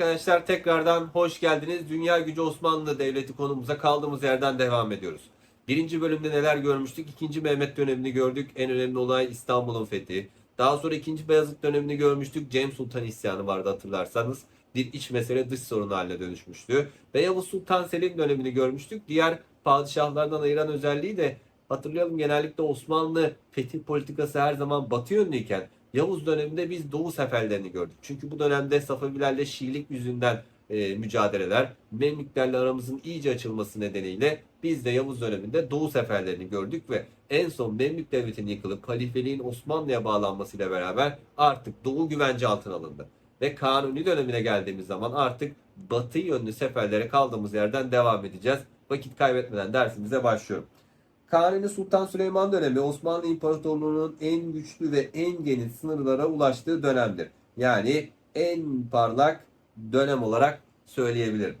Arkadaşlar tekrardan hoş geldiniz. Dünya Gücü Osmanlı Devleti konumuza kaldığımız yerden devam ediyoruz. Birinci bölümde neler görmüştük? İkinci Mehmet dönemini gördük. En önemli olay İstanbul'un fethi. Daha sonra ikinci Beyazıt dönemini görmüştük. Cem Sultan isyanı vardı hatırlarsanız. Bir iç mesele dış sorun haline dönüşmüştü. Ve Yavuz Sultan Selim dönemini görmüştük. Diğer padişahlardan ayıran özelliği de hatırlayalım genellikle Osmanlı fetih politikası her zaman batı yönlüyken Yavuz döneminde biz Doğu seferlerini gördük. Çünkü bu dönemde Safavilerle Şiilik yüzünden e, mücadeleler, Memlüklerle aramızın iyice açılması nedeniyle biz de Yavuz döneminde Doğu seferlerini gördük ve en son Memlük Devleti'nin yıkılıp halifeliğin Osmanlı'ya bağlanmasıyla beraber artık Doğu güvence altına alındı. Ve Kanuni dönemine geldiğimiz zaman artık batı yönlü seferlere kaldığımız yerden devam edeceğiz. Vakit kaybetmeden dersimize başlıyorum. Kanuni Sultan Süleyman dönemi Osmanlı İmparatorluğu'nun en güçlü ve en geniş sınırlara ulaştığı dönemdir. Yani en parlak dönem olarak söyleyebilirim.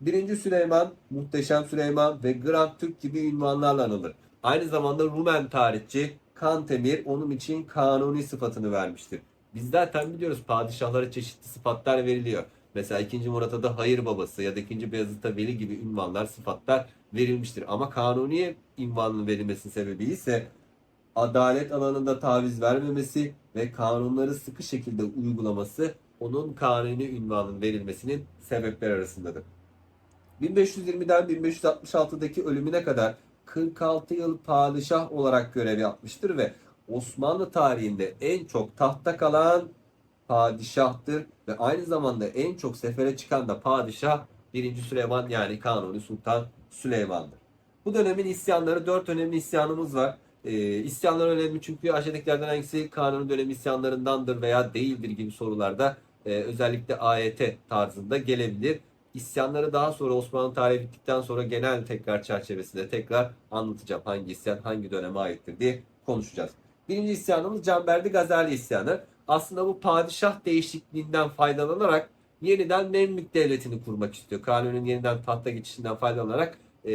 Birinci Süleyman, Muhteşem Süleyman ve Grand Türk gibi ünvanlarla anılır. Aynı zamanda Rumen tarihçi Kantemir onun için kanuni sıfatını vermiştir. Biz zaten biliyoruz padişahlara çeşitli sıfatlar veriliyor. Mesela 2. Murat'a da hayır babası ya da 2. Beyazıt'a veli gibi ünvanlar, sıfatlar verilmiştir. Ama kanuniye ünvanının verilmesinin sebebi ise adalet alanında taviz vermemesi ve kanunları sıkı şekilde uygulaması onun kanuni ünvanının verilmesinin sebepleri arasındadır. 1520'den 1566'daki ölümüne kadar 46 yıl padişah olarak görev yapmıştır ve Osmanlı tarihinde en çok tahta kalan padişahtır ve aynı zamanda en çok sefere çıkan da padişah 1. Süleyman yani Kanuni Sultan Süleyman'dır. Bu dönemin isyanları dört önemli isyanımız var. Ee, isyanlar önemli çünkü aşağıdakilerden hangisi Kanuni dönemi isyanlarındandır veya değildir gibi sorularda e, özellikle AYT tarzında gelebilir. İsyanları daha sonra Osmanlı tarihi bittikten sonra genel tekrar çerçevesinde tekrar anlatacağım. Hangi isyan hangi döneme aittir diye konuşacağız. Birinci isyanımız Canberdi Gazali isyanı. Aslında bu padişah değişikliğinden faydalanarak yeniden Memlük devletini kurmak istiyor. Kanun'un yeniden tahta geçişinden faydalanarak e,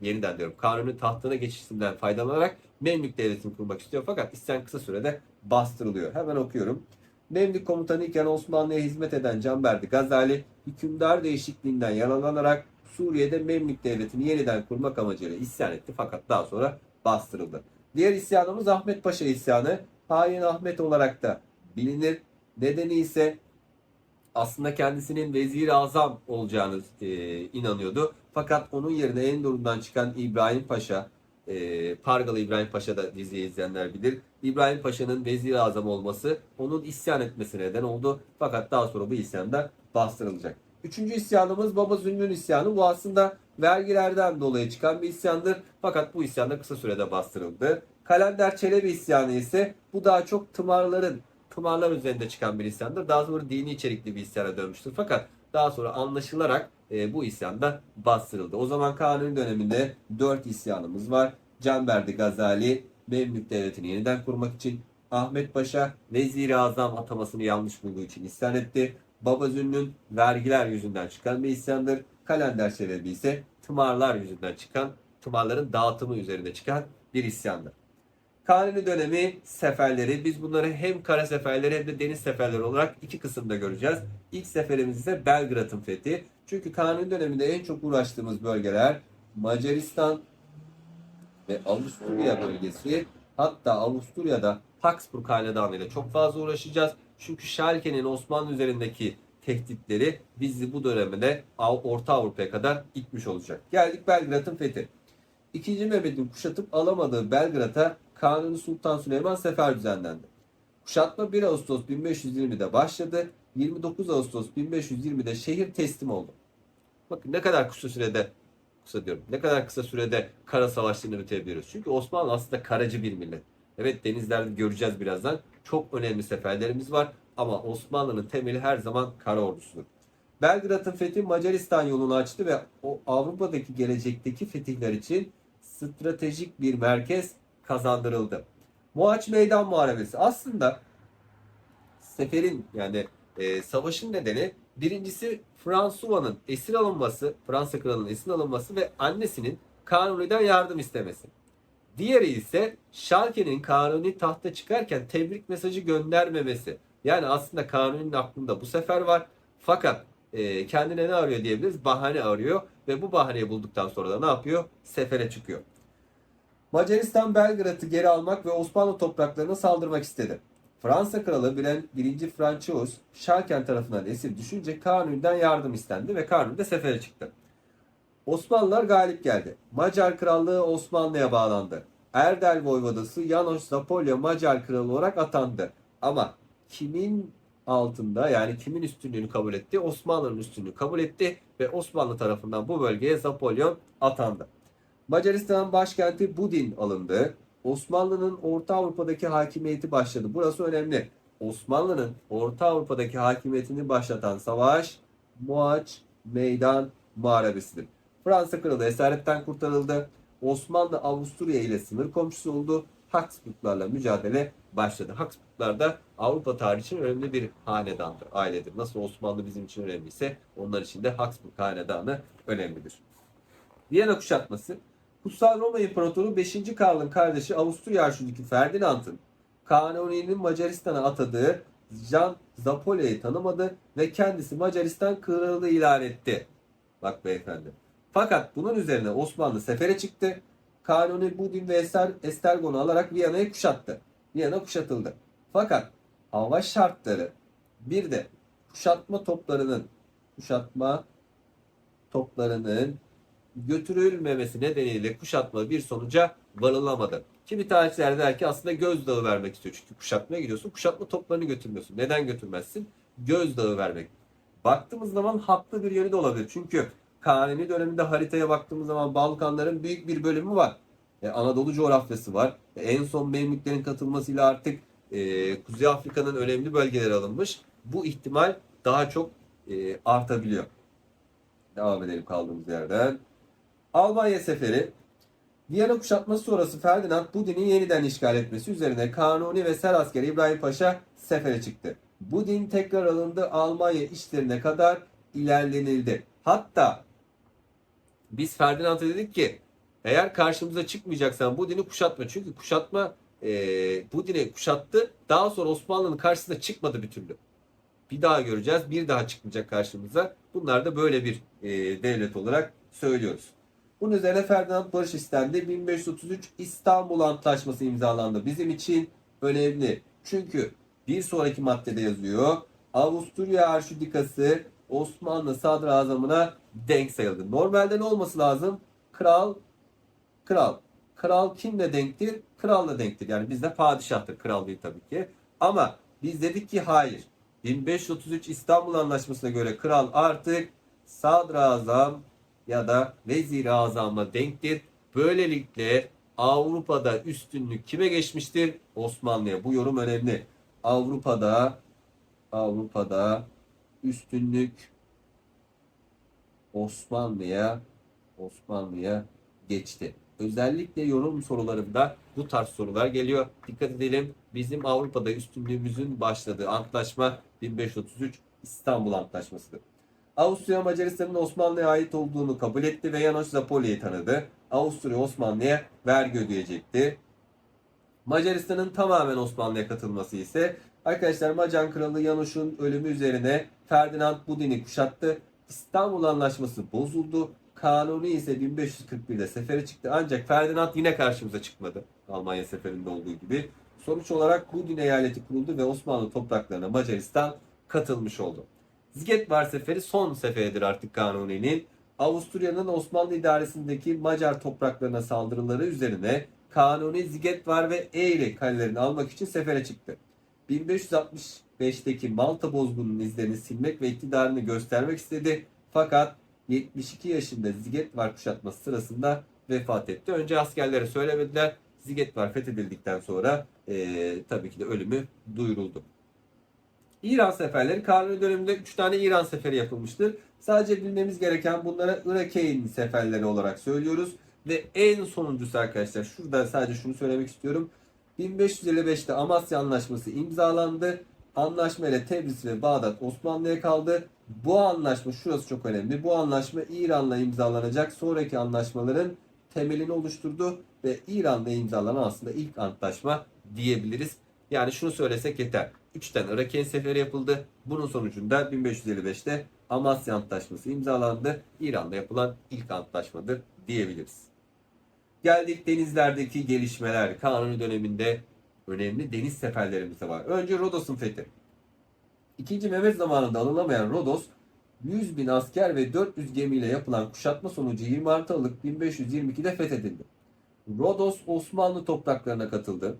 yeniden diyorum Kanun'un tahtına geçişinden faydalanarak Memlük devletini kurmak istiyor. Fakat isyan kısa sürede bastırılıyor. Hemen okuyorum. Memlük komutanı iken Osmanlı'ya hizmet eden Canberdi Gazali hükümdar değişikliğinden yararlanarak Suriye'de Memlük devletini yeniden kurmak amacıyla isyan etti fakat daha sonra bastırıldı. Diğer isyanımız Ahmet Paşa isyanı. Hain Ahmet olarak da bilinir. Nedeni ise aslında kendisinin vezir azam olacağını e, inanıyordu. Fakat onun yerine Endor'undan çıkan İbrahim Paşa, e, Pargalı İbrahim Paşa da diziyi izleyenler bilir. İbrahim Paşa'nın vezir azam olması onun isyan etmesine neden oldu. Fakat daha sonra bu isyan da bastırılacak. Üçüncü isyanımız Baba Zülmün isyanı. Bu aslında vergilerden dolayı çıkan bir isyandır. Fakat bu isyan da kısa sürede bastırıldı. Kalender Çelebi isyanı ise bu daha çok tımarların tımarlar üzerinde çıkan bir isyandır. Daha sonra dini içerikli bir isyana dönmüştür. Fakat daha sonra anlaşılarak e, bu isyan da bastırıldı. O zaman Kanuni döneminde dört isyanımız var. Canberdi Gazali Memlük Devleti'ni yeniden kurmak için Ahmet Paşa Vezir-i Azam atamasını yanlış bulduğu için isyan etti. Baba Zünnün vergiler yüzünden çıkan bir isyandır. Kalender Çelebi ise tımarlar yüzünden çıkan, tımarların dağıtımı üzerine çıkan bir isyandır. Kanuni dönemi seferleri. Biz bunları hem kara seferleri hem de deniz seferleri olarak iki kısımda göreceğiz. İlk seferimiz ise Belgrad'ın fethi. Çünkü Kanuni döneminde en çok uğraştığımız bölgeler Macaristan ve Avusturya bölgesi. Hatta Avusturya'da Habsburg Hanedanı ile çok fazla uğraşacağız. Çünkü Schalke'nin Osmanlı üzerindeki tehditleri bizi bu dönemde Orta Avrupa'ya kadar itmiş olacak. Geldik Belgrad'ın fethi. İkinci Mehmet'in kuşatıp alamadığı Belgrad'a Kanuni Sultan Süleyman sefer düzenlendi. Kuşatma 1 Ağustos 1520'de başladı. 29 Ağustos 1520'de şehir teslim oldu. Bakın ne kadar kısa sürede kısa diyorum. Ne kadar kısa sürede kara savaşlarını bitirebiliyoruz. Çünkü Osmanlı aslında karacı bir millet. Evet denizlerde göreceğiz birazdan. Çok önemli seferlerimiz var ama Osmanlı'nın temeli her zaman kara ordusudur. Belgrad'ın fethi Macaristan yolunu açtı ve o Avrupa'daki gelecekteki fetihler için stratejik bir merkez kazandırıldı. Mohaç Meydan Muharebesi aslında seferin yani e, savaşın nedeni birincisi Fransuva'nın esir alınması, Fransa kralının esir alınması ve annesinin Kanuni'den yardım istemesi. Diğeri ise Schalke'nin Kanuni tahta çıkarken tebrik mesajı göndermemesi. Yani aslında Kanuni'nin aklında bu sefer var Fakat e, kendine ne arıyor diyebiliriz? Bahane arıyor ve bu bahaneyi bulduktan sonra da ne yapıyor? Sefere çıkıyor. Macaristan Belgrad'ı geri almak ve Osmanlı topraklarına saldırmak istedi. Fransa kralı bilen 1. François Şarken tarafından esir düşünce Kanuni'den yardım istendi ve Kanuni de sefere çıktı. Osmanlılar galip geldi. Macar krallığı Osmanlı'ya bağlandı. Erdel Voyvodası Janos Zapolya Macar kralı olarak atandı. Ama kimin altında yani kimin üstünlüğünü kabul etti? Osmanlı'nın üstünlüğünü kabul etti ve Osmanlı tarafından bu bölgeye Zapolyon atandı. Macaristan'ın başkenti Budin alındı. Osmanlı'nın Orta Avrupa'daki hakimiyeti başladı. Burası önemli. Osmanlı'nın Orta Avrupa'daki hakimiyetini başlatan savaş Muaç Meydan Muharebesi'dir. Fransa kralı esaretten kurtarıldı. Osmanlı Avusturya ile sınır komşusu oldu. Habsburglarla mücadele başladı. Habsburglar da Avrupa tarihi için önemli bir hanedandır, ailedir. Nasıl Osmanlı bizim için önemliyse onlar için de Habsburg hanedanı önemlidir. Viyana kuşatması Kutsal Roma İmparatoru 5. Karl'ın kardeşi Avusturya Arşidükü Ferdinand'ın Kanuni'nin Macaristan'a atadığı Jan Zapolya'yı tanımadı ve kendisi Macaristan kralı ilan etti. Bak beyefendi. Fakat bunun üzerine Osmanlı sefere çıktı. Kanuni Budin ve Ester, Estergon'u alarak Viyana'yı kuşattı. Viyana kuşatıldı. Fakat hava şartları bir de kuşatma toplarının kuşatma toplarının götürülmemesi nedeniyle kuşatma bir sonuca varılamadı. Kimi tarihçiler der ki aslında gözdağı vermek istiyor. Çünkü kuşatmaya gidiyorsun. Kuşatma toplarını götürmüyorsun. Neden götürmezsin? Gözdağı vermek. Baktığımız zaman haklı bir yönü de olabilir. Çünkü Kanuni döneminde haritaya baktığımız zaman Balkanların büyük bir bölümü var. E, Anadolu coğrafyası var. E, en son Memlüklerin katılmasıyla artık e, Kuzey Afrika'nın önemli bölgeleri alınmış. Bu ihtimal daha çok e, artabiliyor. Devam edelim kaldığımız yerden. Almanya seferi Viyana kuşatması sonrası Ferdinand Budin'i yeniden işgal etmesi üzerine Kanuni ve Ser askeri İbrahim Paşa sefere çıktı. Budin tekrar alındı Almanya işlerine kadar ilerlenildi. Hatta biz Ferdinand'a dedik ki eğer karşımıza çıkmayacaksan Budin'i kuşatma. Çünkü kuşatma e, Budin'i kuşattı. Daha sonra Osmanlı'nın karşısına çıkmadı bir türlü. Bir daha göreceğiz. Bir daha çıkmayacak karşımıza. Bunlar da böyle bir e, devlet olarak söylüyoruz. Bunun üzerine Ferdinand barış istendi. 1533 İstanbul Antlaşması imzalandı. Bizim için önemli. Çünkü bir sonraki maddede yazıyor. Avusturya Arşidikası Osmanlı sadrazamına denk sayıldı. Normalde ne olması lazım? Kral, kral. Kral kimle denktir? Kralla denktir. Yani bizde padişahtır. Kral değil tabii ki. Ama biz dedik ki hayır. 1533 İstanbul Anlaşması'na göre kral artık sadrazam ya da vezir azamla denktir. Böylelikle Avrupa'da üstünlük kime geçmiştir? Osmanlı'ya. Bu yorum önemli. Avrupa'da Avrupa'da üstünlük Osmanlı'ya Osmanlı'ya geçti. Özellikle yorum sorularında bu tarz sorular geliyor. Dikkat edelim. Bizim Avrupa'da üstünlüğümüzün başladığı antlaşma 1533 İstanbul Antlaşması'dır. Avusturya Macaristan'ın Osmanlı'ya ait olduğunu kabul etti ve Janos Zapolya'yı tanıdı. Avusturya Osmanlı'ya vergi ödeyecekti. Macaristan'ın tamamen Osmanlı'ya katılması ise arkadaşlar Macar Kralı Janos'un ölümü üzerine Ferdinand Budin'i kuşattı. İstanbul Anlaşması bozuldu. Kanuni ise 1541'de sefere çıktı. Ancak Ferdinand yine karşımıza çıkmadı. Almanya seferinde olduğu gibi. Sonuç olarak Budin eyaleti kuruldu ve Osmanlı topraklarına Macaristan katılmış oldu. Zigetvar seferi son seferidir artık Kanuni'nin. Avusturya'nın Osmanlı idaresindeki Macar topraklarına saldırıları üzerine Kanuni Zigetvar ve Eyle kalelerini almak için sefere çıktı. 1565'teki Malta bozgununun izlerini silmek ve iktidarını göstermek istedi. Fakat 72 yaşında Zigetvar kuşatması sırasında vefat etti. Önce askerlere söylemediler. Zigetvar fethedildikten sonra eee, tabii ki de ölümü duyuruldu. İran seferleri Kanuni döneminde 3 tane İran seferi yapılmıştır. Sadece bilmemiz gereken bunlara Irakeyn seferleri olarak söylüyoruz. Ve en sonuncusu arkadaşlar şurada sadece şunu söylemek istiyorum. 1555'te Amasya Anlaşması imzalandı. Anlaşma ile Tebriz ve Bağdat Osmanlı'ya kaldı. Bu anlaşma şurası çok önemli. Bu anlaşma İran'la imzalanacak sonraki anlaşmaların temelini oluşturdu ve İran'la imzalanan aslında ilk antlaşma diyebiliriz. Yani şunu söylesek yeter. 3 tane Irakien seferi yapıldı. Bunun sonucunda 1555'te Amasya Antlaşması imzalandı. İran'da yapılan ilk antlaşmadır diyebiliriz. Geldik denizlerdeki gelişmeler. Kanuni döneminde önemli deniz seferlerimiz de var. Önce Rodos'un fethi. İkinci Mehmet zamanında alınamayan Rodos, 100 bin asker ve 400 gemiyle yapılan kuşatma sonucu 26 Aralık 1522'de fethedildi. Rodos Osmanlı topraklarına katıldı.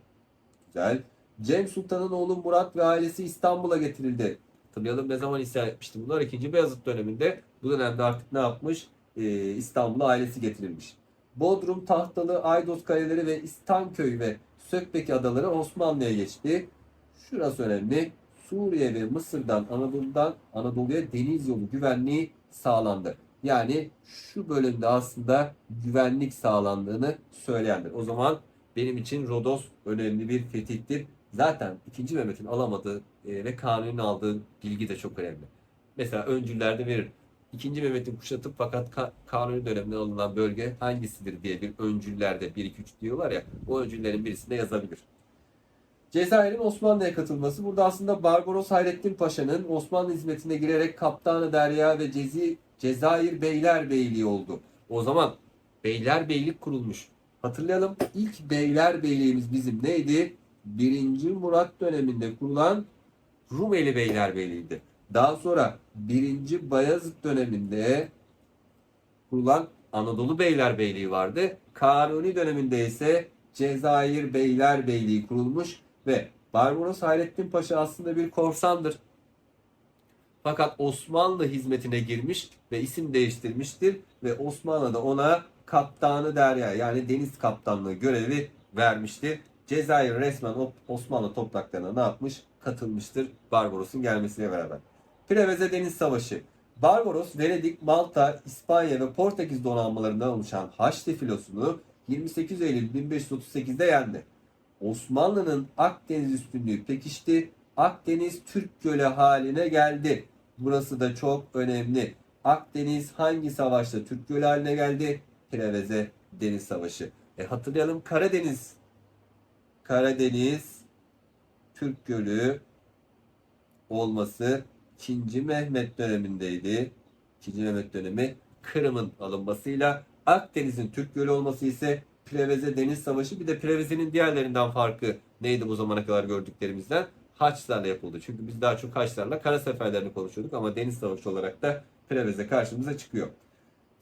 Güzel. Cem Sultan'ın oğlu Murat ve ailesi İstanbul'a getirildi. Hatırlayalım ne zaman isyan etmişti bunlar? 2. Beyazıt döneminde. Bu dönemde artık ne yapmış? Ee, İstanbul'a ailesi getirilmiş. Bodrum, Tahtalı, Aydos Kaleleri ve İstanköy ve Sökbeki adaları Osmanlı'ya geçti. Şurası önemli. Suriye ve Mısır'dan Anadolu'dan Anadolu'ya deniz yolu güvenliği sağlandı. Yani şu bölümde aslında güvenlik sağlandığını söyleyendir. O zaman benim için Rodos önemli bir fetihtir. Zaten 2. Mehmet'in alamadığı e, ve Kanuni'nin aldığı bilgi de çok önemli. Mesela öncüllerde verir. 2. Mehmet'in kuşatıp fakat Ka- Kanuni döneminde alınan bölge hangisidir diye bir öncüllerde 1 2 3 diyorlar ya. O öncüllerin birisinde yazabilir. Cezayir'in Osmanlı'ya katılması. Burada aslında Barbaros Hayrettin Paşa'nın Osmanlı hizmetine girerek Kaptanı Derya ve Cezi, Cezayir Beylerbeyliği oldu. O zaman Beylerbeylik kurulmuş. Hatırlayalım ilk Beylerbeyliğimiz bizim neydi? 1. Murat döneminde kurulan Rumeli Beylerbeyliği'ydi. Daha sonra 1. Bayezid döneminde kurulan Anadolu Beylerbeyliği vardı. Kanuni döneminde ise Cezayir Beylerbeyliği kurulmuş ve Barbaros Hayrettin Paşa aslında bir korsandır. Fakat Osmanlı hizmetine girmiş ve isim değiştirmiştir ve Osmanlı da ona kaptanı derya yani deniz kaptanlığı görevi vermiştir. Cezayir resmen Osmanlı topraklarına ne yapmış? Katılmıştır Barbaros'un gelmesiyle beraber. Preveze Deniz Savaşı. Barbaros, Venedik, Malta, İspanya ve Portekiz donanmalarından oluşan Haçlı filosunu 28 Eylül 1538'de yendi. Osmanlı'nın Akdeniz üstünlüğü pekişti. Akdeniz Türk Gölü haline geldi. Burası da çok önemli. Akdeniz hangi savaşta Türk Gölü haline geldi? Preveze Deniz Savaşı. E hatırlayalım Karadeniz. Karadeniz Türk Gölü olması 2. Mehmet dönemindeydi. 2. Mehmet dönemi Kırım'ın alınmasıyla Akdeniz'in Türk Gölü olması ise Preveze Deniz Savaşı bir de Preveze'nin diğerlerinden farkı neydi bu zamana kadar gördüklerimizden? Haçlarla yapıldı. Çünkü biz daha çok Haçlarla kara seferlerini konuşuyorduk ama Deniz Savaşı olarak da Preveze karşımıza çıkıyor.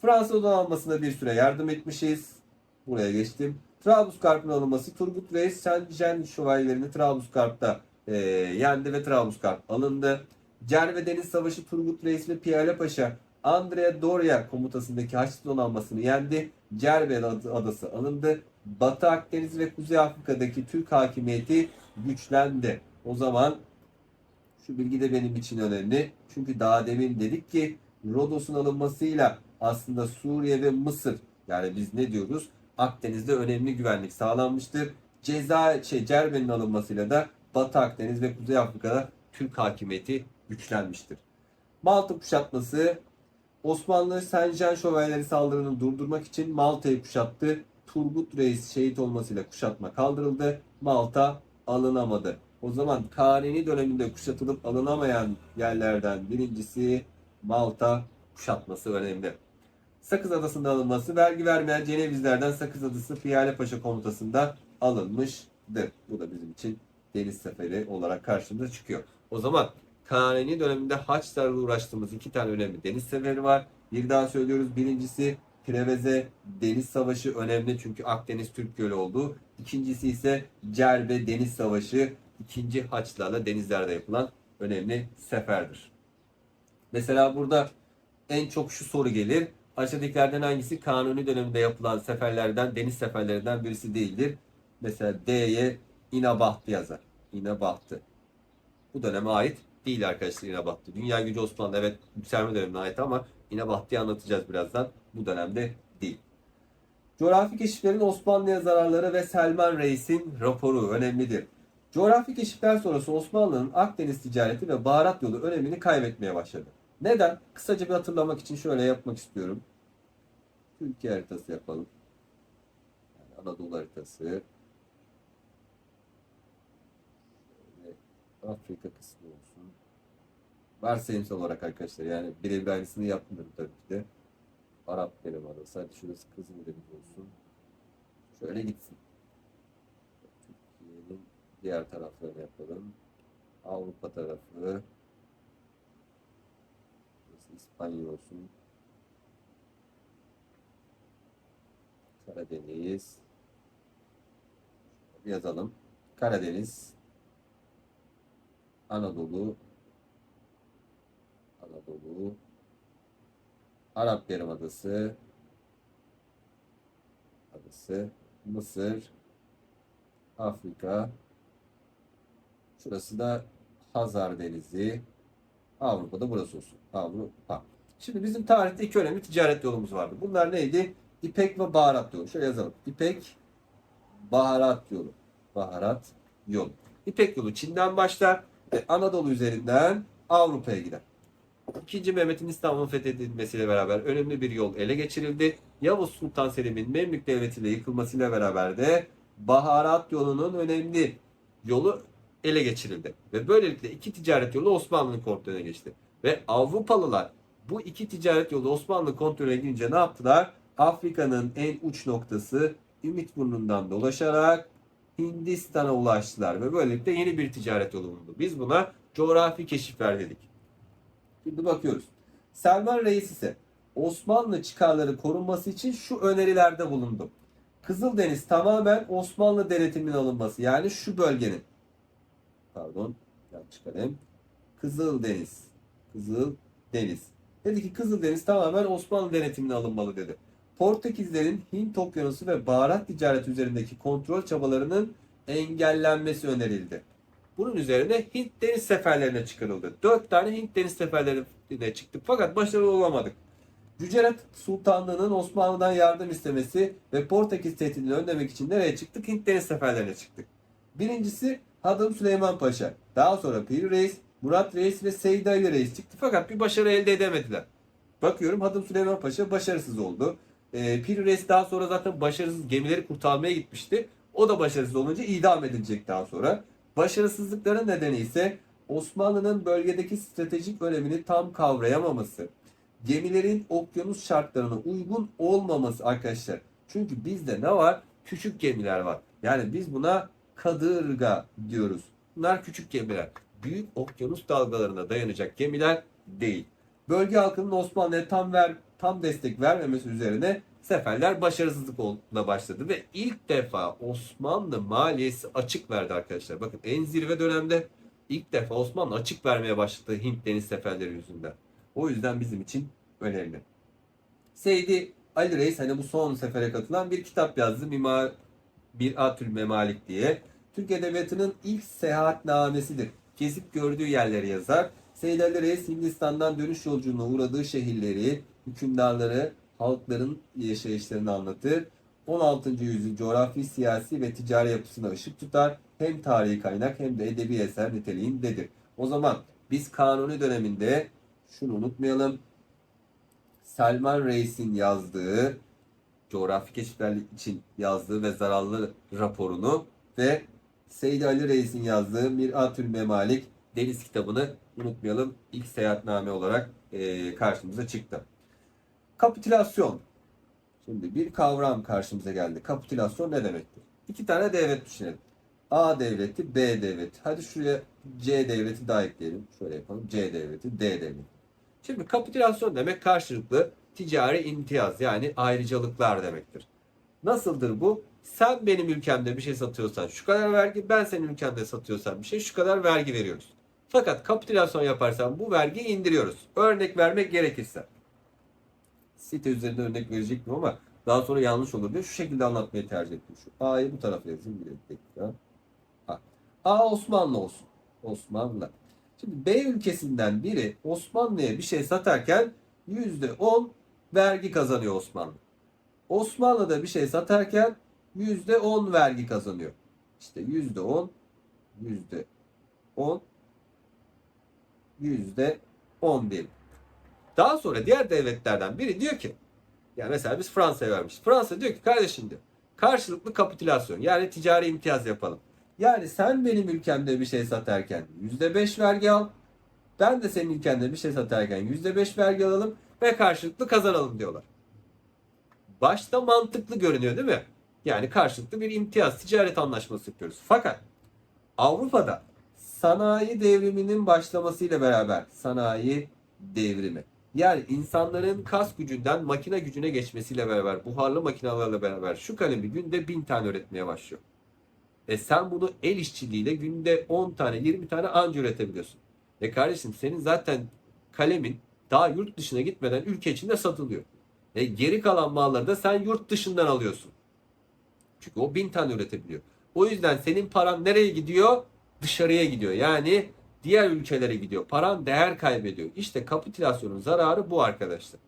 Fransız donanmasına bir süre yardım etmişiz. Buraya geçtim. Trablusgarp'ın alınması Turgut Reis Saint-Jean şövalyelerini Trablusgarp'ta e, yendi ve Trablusgarp alındı. Cerve Deniz Savaşı Turgut Reis ve Piyale Paşa Andrea Doria komutasındaki Haçlı donanmasını yendi. Cerve adası alındı. Batı Akdeniz ve Kuzey Afrika'daki Türk hakimiyeti güçlendi. O zaman şu bilgi de benim için önemli. Çünkü daha demin dedik ki Rodos'un alınmasıyla aslında Suriye ve Mısır yani biz ne diyoruz? Akdeniz'de önemli güvenlik sağlanmıştır. Ceza şey Cerbe'nin alınmasıyla da Batı Akdeniz ve Kuzey Afrika'da Türk hakimiyeti güçlenmiştir. Malta kuşatması Osmanlı Saint-Jean şövalyeleri saldırını durdurmak için Malta'yı kuşattı. Turgut Reis şehit olmasıyla kuşatma kaldırıldı. Malta alınamadı. O zaman Kanuni döneminde kuşatılıp alınamayan yerlerden birincisi Malta kuşatması önemli. Sakız Adası'nda alınması vergi vermeyen Cenevizlerden Sakız Adası Piyale Paşa komutasında alınmıştır. Bu da bizim için deniz seferi olarak karşımıza çıkıyor. O zaman Kanuni döneminde Haçlarla uğraştığımız iki tane önemli deniz seferi var. Bir daha söylüyoruz. Birincisi Preveze Deniz Savaşı önemli çünkü Akdeniz Türk Gölü oldu. İkincisi ise Cerbe Deniz Savaşı ikinci Haçlarla denizlerde yapılan önemli seferdir. Mesela burada en çok şu soru gelir. Aşağıdakilerden hangisi Kanuni döneminde yapılan seferlerden, deniz seferlerinden birisi değildir? Mesela D'ye İnabahtı yazar. İnabahtı. Bu döneme ait değil arkadaşlar İnabahtı. Dünya Gücü Osmanlı evet yükselme dönemine ait ama İnebahtı'yı anlatacağız birazdan. Bu dönemde değil. Coğrafi keşiflerin Osmanlı'ya zararları ve Selman Reis'in raporu önemlidir. Coğrafi keşifler sonrası Osmanlı'nın Akdeniz ticareti ve baharat yolu önemini kaybetmeye başladı. Neden? Kısaca bir hatırlamak için şöyle yapmak istiyorum. Türkiye haritası yapalım. Yani Anadolu haritası. Afrika kısmı olsun. Varsayımsal olarak arkadaşlar yani birebir aynısını yapmıyorum tabii ki de. Arap Yarımadası. Hadi şurası Kızılderili olsun. Şöyle gitsin. Türkiye'nin diğer taraflarını yapalım. Avrupa tarafı. İspanya olsun. Karadeniz. Yazalım. Karadeniz. Anadolu. Anadolu. Arap Yarımadası. Adası. Mısır. Afrika. Şurası da Hazar Denizi. Avrupa'da burası olsun. Avrupa. Şimdi bizim tarihte iki önemli ticaret yolumuz vardı. Bunlar neydi? İpek ve baharat yolu. Şöyle yazalım. İpek, baharat yolu. Baharat yolu. İpek yolu Çin'den başlar ve Anadolu üzerinden Avrupa'ya gider. İkinci Mehmet'in İstanbul'un fethedilmesiyle beraber önemli bir yol ele geçirildi. Yavuz Sultan Selim'in Memlük Devleti'yle yıkılmasıyla beraber de baharat yolunun önemli yolu ele geçirildi. Ve böylelikle iki ticaret yolu Osmanlı'nın kontrolüne geçti. Ve Avrupalılar bu iki ticaret yolu Osmanlı kontrolüne girince ne yaptılar? Afrika'nın en uç noktası Ümitburnu'ndan dolaşarak Hindistan'a ulaştılar ve böylelikle yeni bir ticaret yolu bulundu. Biz buna coğrafi keşifler dedik. Şimdi bakıyoruz. Selman Reis ise Osmanlı çıkarları korunması için şu önerilerde bulundu. Kızıldeniz tamamen Osmanlı denetiminin alınması. Yani şu bölgenin. Pardon. yan çıkarayım. Kızıldeniz. Kızıldeniz. Dedi ki Kızıldeniz tamamen Osmanlı denetimine alınmalı dedi. Portekizlerin Hint okyanusu ve baharat ticareti üzerindeki kontrol çabalarının engellenmesi önerildi. Bunun üzerine Hint deniz seferlerine çıkarıldı. Dört tane Hint deniz seferlerine çıktık fakat başarılı olamadık. Cücerat Sultanlığı'nın Osmanlı'dan yardım istemesi ve Portekiz tehdidini önlemek için nereye çıktık? Hint deniz seferlerine çıktık. Birincisi Hadım Süleyman Paşa. Daha sonra Piri Reis, Murat Reis ve Seyit Ali Reis çıktı fakat bir başarı elde edemediler. Bakıyorum Hadım Süleyman Paşa başarısız oldu. Ee, Piri Reis daha sonra zaten başarısız gemileri kurtarmaya gitmişti. O da başarısız olunca idam edilecek daha sonra. Başarısızlıkların nedeni ise Osmanlı'nın bölgedeki stratejik önemini tam kavrayamaması. Gemilerin okyanus şartlarına uygun olmaması arkadaşlar. Çünkü bizde ne var? Küçük gemiler var. Yani biz buna kadırga diyoruz. Bunlar küçük gemiler. Büyük okyanus dalgalarına dayanacak gemiler değil. Bölge halkının Osmanlı'ya tam ver, tam destek vermemesi üzerine seferler başarısızlıkla başladı ve ilk defa Osmanlı maliyesi açık verdi arkadaşlar. Bakın en zirve dönemde ilk defa Osmanlı açık vermeye başladı Hint deniz seferleri yüzünden. O yüzden bizim için önemli. Seydi Ali Reis hani bu son sefere katılan bir kitap yazdı. Mimar bir Atül Memalik diye. Türk Edebiyatı'nın ilk seyahatnamesidir. Kesip gördüğü yerleri yazar. Seyyid Ali Reis Hindistan'dan dönüş yolculuğuna uğradığı şehirleri, hükümdarları, halkların yaşayışlarını anlatır. 16. yüzyıl coğrafi, siyasi ve ticari yapısına ışık tutar. Hem tarihi kaynak hem de edebi eser niteliğindedir. O zaman biz Kanuni döneminde şunu unutmayalım. Selman Reis'in yazdığı coğrafi keşifler için yazdığı ve zararlı raporunu ve Seyyid Ali Reis'in yazdığı Miratül Memalik Deniz kitabını unutmayalım. İlk seyahatname olarak eee, karşımıza çıktı. Kapitülasyon. Şimdi bir kavram karşımıza geldi. Kapitülasyon ne demektir? İki tane devlet düşünelim. A devleti, B devleti. Hadi şuraya C devleti daha ekleyelim. Şöyle yapalım. C devleti, D devleti. Şimdi kapitülasyon demek karşılıklı ticari imtiyaz yani ayrıcalıklar demektir. Nasıldır bu? Sen benim ülkemde bir şey satıyorsan şu kadar vergi, ben senin ülkende satıyorsam bir şey şu kadar vergi veriyoruz. Fakat kapitülasyon yaparsan bu vergiyi indiriyoruz. Örnek vermek gerekirse. Site üzerinde örnek verecektim ama daha sonra yanlış olur diye şu şekilde anlatmayı tercih ettim. Şu A'yı bu tarafa yazayım bir dakika. A. A Osmanlı olsun. Osmanlı. Şimdi B ülkesinden biri Osmanlı'ya bir şey satarken %10 vergi kazanıyor Osmanlı. Osmanlı'da bir şey satarken %10 vergi kazanıyor. İşte %10 %10 %10 diyelim. Daha sonra diğer devletlerden biri diyor ki ya mesela biz Fransa'ya vermiş. Fransa diyor ki kardeşim diyor karşılıklı kapitülasyon yani ticari imtiyaz yapalım. Yani sen benim ülkemde bir şey satarken %5 vergi al. Ben de senin ülkende bir şey satarken %5 vergi alalım ve karşılıklı kazanalım diyorlar. Başta mantıklı görünüyor değil mi? Yani karşılıklı bir imtiyaz, ticaret anlaşması yapıyoruz. Fakat Avrupa'da sanayi devriminin başlamasıyla beraber sanayi devrimi yani insanların kas gücünden makine gücüne geçmesiyle beraber buharlı makinelerle beraber şu kalemi günde bin tane üretmeye başlıyor. E sen bunu el işçiliğiyle günde 10 tane 20 tane anca üretebiliyorsun. E kardeşim senin zaten kalemin daha yurt dışına gitmeden ülke içinde satılıyor. E geri kalan malları da sen yurt dışından alıyorsun. Çünkü o bin tane üretebiliyor. O yüzden senin paran nereye gidiyor? Dışarıya gidiyor. Yani diğer ülkelere gidiyor. Paran değer kaybediyor. İşte kapitülasyonun zararı bu arkadaşlar.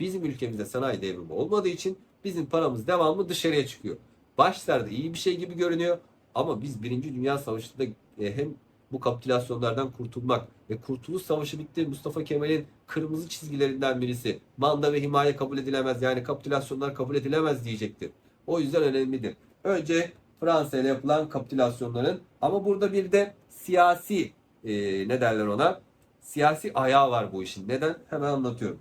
Bizim ülkemizde sanayi devrimi olmadığı için bizim paramız devamlı dışarıya çıkıyor. Başlarda iyi bir şey gibi görünüyor ama biz Birinci Dünya Savaşı'nda e, hem bu kapitülasyonlardan kurtulmak ve Kurtuluş Savaşı bitti. Mustafa Kemal'in kırmızı çizgilerinden birisi. Manda ve himaye kabul edilemez. Yani kapitülasyonlar kabul edilemez diyecektir. O yüzden önemlidir. Önce Fransa ile yapılan kapitülasyonların ama burada bir de siyasi e, ne derler ona? Siyasi ayağı var bu işin. Neden? Hemen anlatıyorum.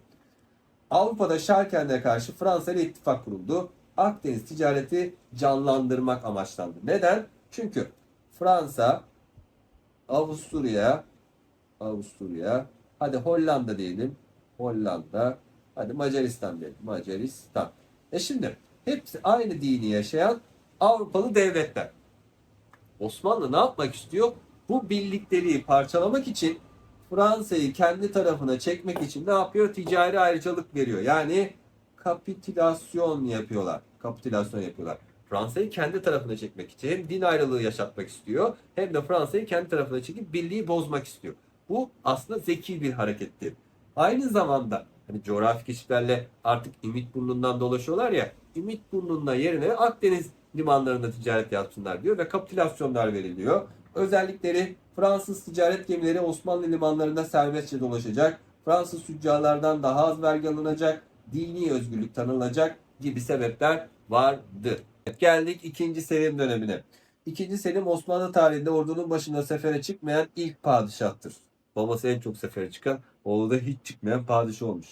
Avrupa'da Scharken'e karşı Fransa ile ittifak kuruldu. Akdeniz ticareti canlandırmak amaçlandı. Neden? Çünkü Fransa, Avusturya, Avusturya, hadi Hollanda diyelim. Hollanda, hadi Macaristan diyelim. Macaristan. E şimdi hepsi aynı dini yaşayan Avrupalı devletler. Osmanlı ne yapmak istiyor? Bu birlikteliği parçalamak için Fransa'yı kendi tarafına çekmek için ne yapıyor? Ticari ayrıcalık veriyor. Yani kapitülasyon yapıyorlar. Kapitülasyon yapıyorlar. Fransa'yı kendi tarafına çekmek için hem din ayrılığı yaşatmak istiyor hem de Fransa'yı kendi tarafına çekip birliği bozmak istiyor. Bu aslında zeki bir harekettir. Aynı zamanda hani coğrafi keşiflerle artık İmit burnundan dolaşıyorlar ya İmit burnundan yerine Akdeniz limanlarında ticaret yapsınlar diyor ve kapitülasyonlar veriliyor. Özellikleri Fransız ticaret gemileri Osmanlı limanlarında serbestçe dolaşacak. Fransız tüccarlardan daha az vergi alınacak. Dini özgürlük tanınacak gibi sebepler vardı. Geldik 2. Selim dönemine. 2. Selim Osmanlı tarihinde ordunun başında sefere çıkmayan ilk padişahtır. Babası en çok sefere çıkan, oğlu da hiç çıkmayan padişah olmuş.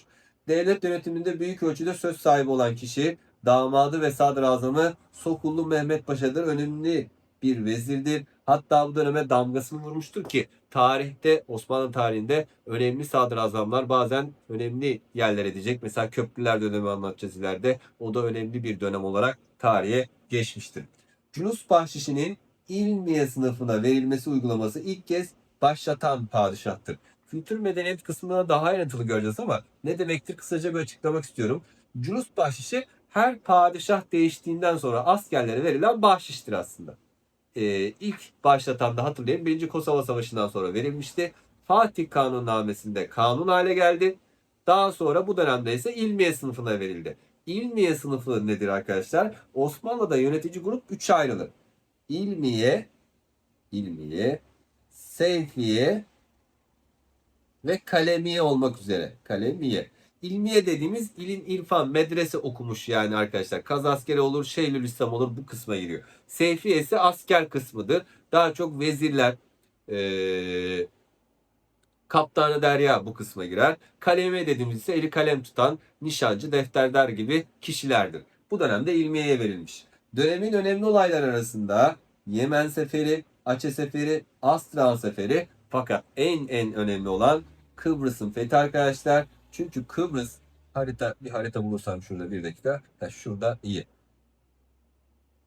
Devlet yönetiminde büyük ölçüde söz sahibi olan kişi damadı ve sadrazamı Sokullu Mehmet Paşa'dır. Önemli bir vezirdir. Hatta bu döneme damgasını vurmuştur ki tarihte Osmanlı tarihinde önemli sadrazamlar bazen önemli yerler edecek. Mesela köprüler dönemi anlatacağız ileride. O da önemli bir dönem olarak tarihe geçmiştir. Culus bahşişinin ilmiye sınıfına verilmesi uygulaması ilk kez başlatan padişahtır. Kültür medeniyet kısmına daha ayrıntılı göreceğiz ama ne demektir kısaca bir açıklamak istiyorum. Culus bahşişi her padişah değiştiğinden sonra askerlere verilen bahşiştir aslında. Ee, ilk başlatan da hatırlayın 1. Kosova Savaşı'ndan sonra verilmişti. Fatih Kanunnamesi'nde kanun hale geldi. Daha sonra bu dönemde ise ilmiye sınıfına verildi. İlmiye sınıfı nedir arkadaşlar? Osmanlı'da yönetici grup 3'e ayrılır. İlmiye, ilmiye, seyfiye ve kalemiye olmak üzere. Kalemiye. İlmiye dediğimiz ilim irfan medrese okumuş yani arkadaşlar. Kaz askeri olur, Şeyhülislam olur bu kısma giriyor. Seyfiye ise asker kısmıdır. Daha çok vezirler, ee, kaptanı derya bu kısma girer. Kaleme dediğimiz ise eli kalem tutan nişancı, defterdar gibi kişilerdir. Bu dönemde ilmiyeye verilmiş. Dönemin önemli olaylar arasında Yemen Seferi, Aceh Seferi, Astran Seferi fakat en en önemli olan Kıbrıs'ın fethi arkadaşlar. Çünkü Kıbrıs harita bir harita bulursam şurada bir dakika. Ha, şurada iyi.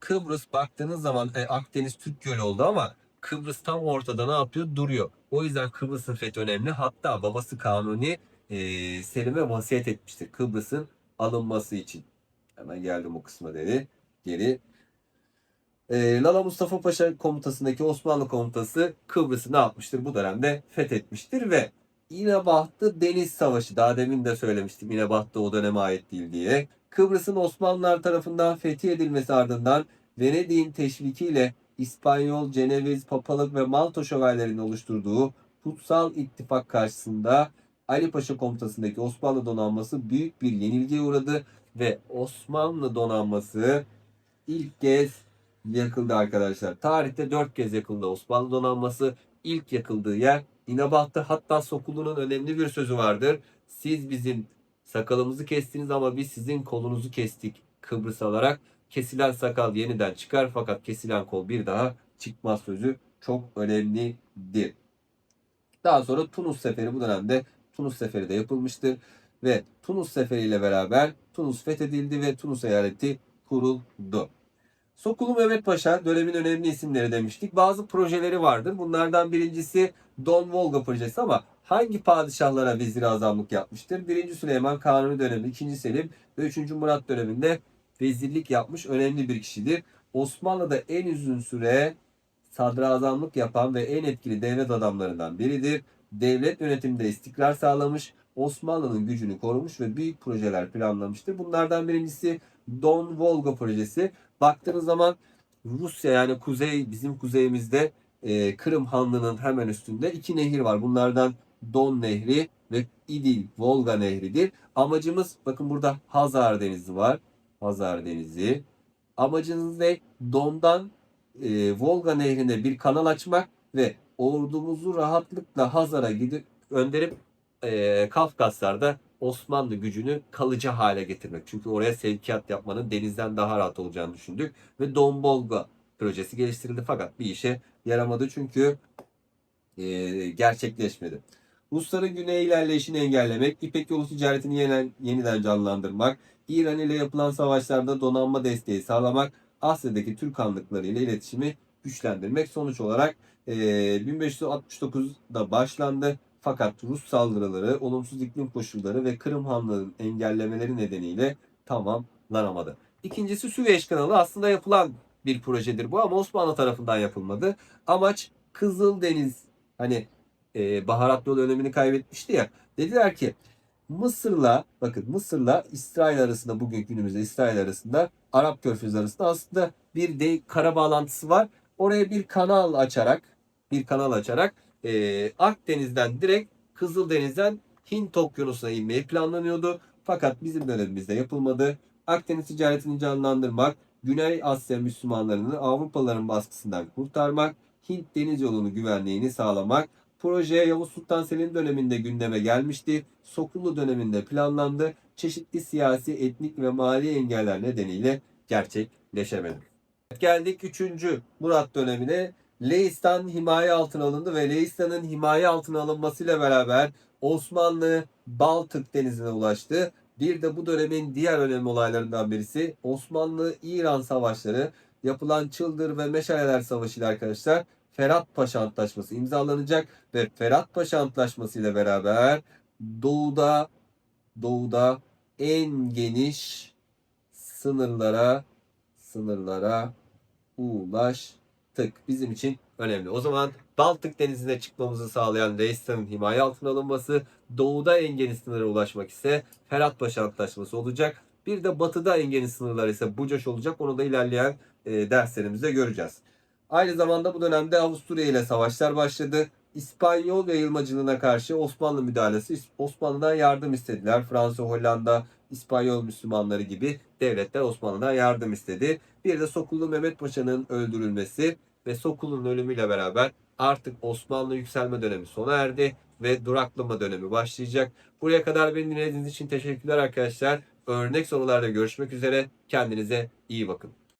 Kıbrıs baktığınız zaman e, Akdeniz Türk Gölü oldu ama Kıbrıs tam ortada ne yapıyor? Duruyor. O yüzden Kıbrıs'ın fethi önemli. Hatta babası Kanuni e, Selim'e vasiyet etmiştir Kıbrıs'ın alınması için. Hemen geldim o kısma dedi. Geri. E, Lala Mustafa Paşa komutasındaki Osmanlı komutası Kıbrıs'ı ne yapmıştır? Bu dönemde fethetmiştir ve İnebahtı Deniz Savaşı. Daha demin de söylemiştim İnebahtı o döneme ait değil diye. Kıbrıs'ın Osmanlılar tarafından fethi edilmesi ardından Venedik'in teşvikiyle İspanyol, Ceneviz, Papalık ve Malta şövalyelerinin oluşturduğu Kutsal İttifak karşısında Ali Paşa komutasındaki Osmanlı donanması büyük bir yenilgiye uğradı ve Osmanlı donanması ilk kez yakıldı arkadaşlar. Tarihte 4 kez yakıldı Osmanlı donanması. İlk yakıldığı yer İnebah'tı. Hatta Sokulu'nun önemli bir sözü vardır. Siz bizim sakalımızı kestiniz ama biz sizin kolunuzu kestik Kıbrıs alarak. Kesilen sakal yeniden çıkar fakat kesilen kol bir daha çıkmaz sözü çok önemlidir. Daha sonra Tunus Seferi bu dönemde Tunus Seferi de yapılmıştır ve Tunus Seferi ile beraber Tunus fethedildi ve Tunus eyaleti kuruldu. Sokulu Mehmet Paşa dönemin önemli isimleri demiştik. Bazı projeleri vardır. Bunlardan birincisi Don Volga projesi ama hangi padişahlara vezir azamlık yapmıştır? 1. Süleyman Kanuni dönemi, 2. Selim ve 3. Murat döneminde vezirlik yapmış önemli bir kişidir. Osmanlı'da en uzun süre sadrazamlık yapan ve en etkili devlet adamlarından biridir. Devlet yönetiminde istikrar sağlamış, Osmanlı'nın gücünü korumuş ve büyük projeler planlamıştır. Bunlardan birincisi Don Volga projesi. Baktığınız zaman Rusya yani kuzey bizim kuzeyimizde e, Kırım Hanlığı'nın hemen üstünde iki nehir var. Bunlardan Don Nehri ve İdil Volga Nehri'dir. Amacımız bakın burada Hazar Denizi var. Hazar Denizi. Amacınız ne? Don'dan e, Volga Nehri'ne bir kanal açmak ve ordumuzu rahatlıkla Hazar'a gidip gönderip e, Kafkaslar'da Osmanlı gücünü kalıcı hale getirmek. Çünkü oraya sevkiyat yapmanın denizden daha rahat olacağını düşündük. Ve Don Volga projesi geliştirildi fakat bir işe yaramadı çünkü e, gerçekleşmedi. Rusların güneye ilerleyişini engellemek, İpek yolu ticaretini yeniden, yeniden canlandırmak, İran ile yapılan savaşlarda donanma desteği sağlamak, Asya'daki Türk hanlıkları ile iletişimi güçlendirmek. Sonuç olarak e, 1569'da başlandı. Fakat Rus saldırıları, olumsuz iklim koşulları ve Kırım Hanlığı'nın engellemeleri nedeniyle tamamlanamadı. İkincisi Süveyş kanalı aslında yapılan bir projedir bu ama Osmanlı tarafından yapılmadı. Amaç Kızıldeniz hani e, baharat yolu önemini kaybetmişti ya. Dediler ki Mısır'la bakın Mısır'la İsrail arasında bugün günümüzde İsrail arasında Arap Körfezi arasında aslında bir de kara bağlantısı var. Oraya bir kanal açarak bir kanal açarak e, Akdeniz'den direkt Kızıldeniz'den Hint Okyanusu'na inmeyi planlanıyordu. Fakat bizim dönemimizde yapılmadı. Akdeniz ticaretini canlandırmak, Güney Asya Müslümanlarını Avrupalıların baskısından kurtarmak, Hint deniz yolunu güvenliğini sağlamak. Proje Yavuz Sultan Selim döneminde gündeme gelmişti. Sokulu döneminde planlandı. Çeşitli siyasi, etnik ve mali engeller nedeniyle gerçekleşemedi. Geldik 3. Murat dönemine. Leistan himaye altına alındı ve Leistan'ın himaye altına alınmasıyla beraber Osmanlı Baltık denizine ulaştı. Bir de bu dönemin diğer önemli olaylarından birisi Osmanlı-İran savaşları. Yapılan Çıldır ve Meşaleler Savaşı ile arkadaşlar Ferhat Paşa Antlaşması imzalanacak ve Ferhat Paşa Antlaşması ile beraber doğuda doğuda en geniş sınırlara sınırlara ulaştık. Bizim için önemli. O zaman Baltık Denizi'ne çıkmamızı sağlayan Leistan'ın himaye altına alınması, doğuda en geniş sınıra ulaşmak ise Ferhat Paşa Antlaşması olacak. Bir de batıda en geniş sınırlar ise Bucaş olacak. Onu da ilerleyen e, derslerimizde göreceğiz. Aynı zamanda bu dönemde Avusturya ile savaşlar başladı. İspanyol yayılmacılığına karşı Osmanlı müdahalesi Osmanlı'dan yardım istediler. Fransa, Hollanda, İspanyol Müslümanları gibi devletler Osmanlı'dan yardım istedi. Bir de Sokullu Mehmet Paşa'nın öldürülmesi ve Sokullu'nun ölümüyle beraber artık Osmanlı yükselme dönemi sona erdi ve duraklama dönemi başlayacak. Buraya kadar beni dinlediğiniz için teşekkürler arkadaşlar. Örnek sorularda görüşmek üzere. Kendinize iyi bakın.